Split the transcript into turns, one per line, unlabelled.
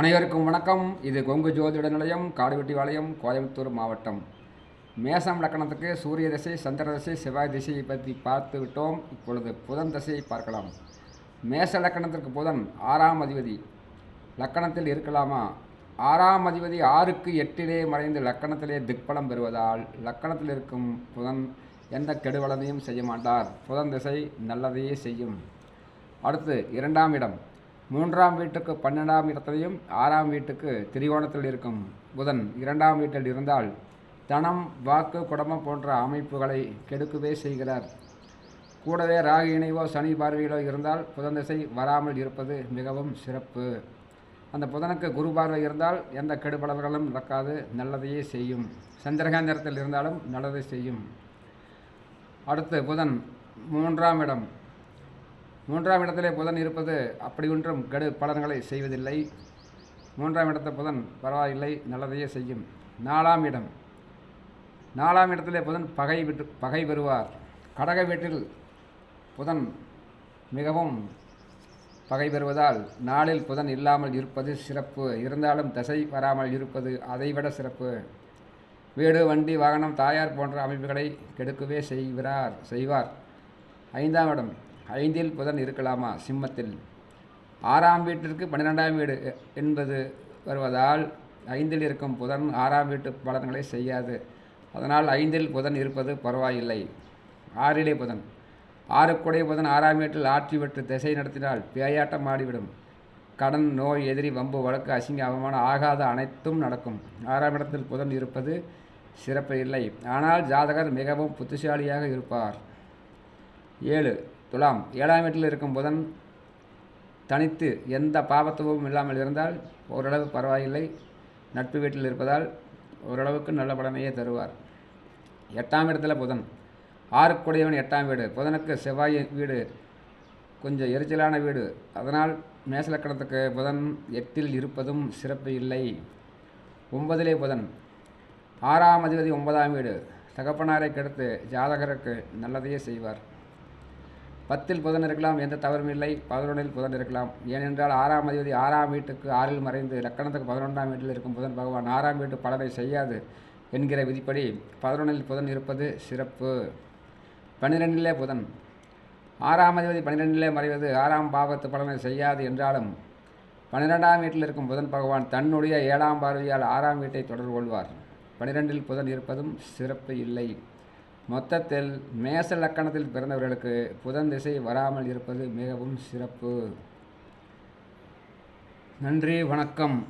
அனைவருக்கும் வணக்கம். இது கொங்கு ஜோதிட நிலையம் காடுவெட்டி பாளையம் கோயம்புத்தூர் மாவட்டம். மேசம் லக்கணத்துக்கு சூரிய திசை சந்திர திசை செவ்வாய் திசையை பற்றி பார்த்து விட்டோம். இப்பொழுது புதன் திசையை பார்க்கலாம். மேச லக்கணத்திற்கு புதன் ஆறாம் அதிபதி. லக்கணத்தில் இருக்கலாமா? ஆறாம் அதிபதி ஆறுக்கு எட்டிலே மறைந்து லக்கணத்திலே திக்பலம் பெறுவதால் லக்கணத்தில் இருக்கும் புதன் எந்த கெடுவலனையும் செய்ய மாட்டார். புதன் திசை நல்லதையே செய்யும். அடுத்து இரண்டாம் இடம். மூன்றாம் வீட்டுக்கு பன்னெண்டாம் இடத்திலையும் ஆறாம் வீட்டுக்கு திரிகோணத்தில் இருக்கும் புதன் இரண்டாம் வீட்டில் இருந்தால் தனம் வாக்கு குடும்பம் போன்ற அமைப்புகளை கெடுக்கவே செய்கிறார். கூடவே ராகு இணைவோ சனி பார்வையிலோ இருந்தால் புதன் திசை வராமல் இருப்பது மிகவும் சிறப்பு. அந்த புதனுக்கு குரு பார்வை இருந்தால் எந்த கெடுபடல்களும் நடக்காது நல்லதையே செய்யும். சந்திரகாந்திரத்தில் இருந்தாலும் நல்லதை செய்யும். அடுத்து புதன் மூன்றாம் இடம். மூன்றாம் இடத்திலே புதன் இருப்பது அப்படி ஒன்றும் கெடு பலன்களை செய்வதில்லை. மூன்றாம் இடத்த புதன் பரவாயில்லை நல்லதையே செய்யும். நாலாம் இடம். நாலாம் இடத்திலே புதன் பகை விட்டு பகை பெறுவார் கடக வீட்டில் புதன் மிகவும் பகை பெறுவதால் நாளில் புதன் இல்லாமல் இருப்பது சிறப்பு. இருந்தாலும் தசை வராமல் இருப்பது அதைவிட சிறப்பு. வீடு வண்டி வாகனம் தாயார் போன்ற அமைப்புகளை கெடுக்கவே செய்கிறார் செய்வார். ஐந்தாம் இடம். ஐந்தில் புதன் இருக்கலாமா? சிம்மத்தில். ஆறாம் வீட்டிற்கு பன்னிரெண்டாம் வீடு என்பது வருவதால் ஐந்தில் இருக்கும் புதன் ஆறாம் வீட்டு பலன்களை செய்யாது. அதனால் ஐந்தில் புதன் இருப்பது பரவாயில்லை. ஆறிலே புதன். ஆறுக்குடைய புதன் ஆறாம் வீட்டில் ஆற்றி விட்டு திசை நடத்தினால் பேயாட்டம் ஆடிவிடும். கடன் நோய் எதிரி வம்பு வழக்கு அசிங்க அவமானம் ஆகாத அனைத்தும் நடக்கும். ஆறாம் இடத்தில் புதன் இருப்பது சிறப்பு இல்லை. ஆனால் ஜாதகர் மிகவும் புத்திசாலியாக இருப்பார். ஏழு. துலாம். ஏழாம் வீட்டில் இருக்கும் புதன் தனித்து எந்த பாவத்துவமும் இல்லாமல் இருந்தால் ஓரளவு பரவாயில்லை. நட்பு வீட்டில் இருப்பதால் ஓரளவுக்கு நல்ல பலனையே தருவார். எட்டாம் இடத்துல புதன். ஆறுக்குடையவன் எட்டாம் வீடு. புதனுக்கு செவ்வாய் வீடு. கொஞ்சம் எரிச்சலான வீடு. அதனால் மேசலக்கணத்துக்கு புதன் எட்டில் இருப்பதும் சிறப்பு இல்லை. ஒன்பதிலே புதன். ஆறாம் அதிபதி ஒன்பதாம் வீடு. தகப்பனாரை கெடுத்து ஜாதகருக்கு நல்லதையே செய்வார். பத்தில் புதன் இருக்கலாம் எந்த தவறும் இல்லை. பதினொன்றில் புதன் இருக்கலாம் ஏனென்றால் ஆறாம் அதிபதி ஆறாம் வீட்டுக்கு ஆறில் மறைந்து லக்கணத்துக்கு பதினொன்றாம் வீட்டில் இருக்கும் புதன் பகவான் ஆறாம் வீட்டு பலனை செய்யாது என்கிற விதிப்படி பதினொன்றில் புதன் இருப்பது சிறப்பு. பன்னிரெண்டிலே புதன். ஆறாம் அதிபதி பன்னிரெண்டிலே மறைவது ஆறாம் பாவத்து பலனை செய்யாது என்றாலும் பன்னிரெண்டாம் வீட்டில் இருக்கும் புதன் பகவான் தன்னுடைய ஏழாம் பார்வையால் ஆறாம் வீட்டை தொடர்பு கொள்வார். பன்னிரெண்டில் புதன் இருப்பதும் சிறப்பு இல்லை. மொத்தத்தில் மேச லக்கணத்தில் பிறந்தவர்களுக்கு புதன் திசை வராமல் இருப்பது மிகவும் சிறப்பு. நன்றி வணக்கம்.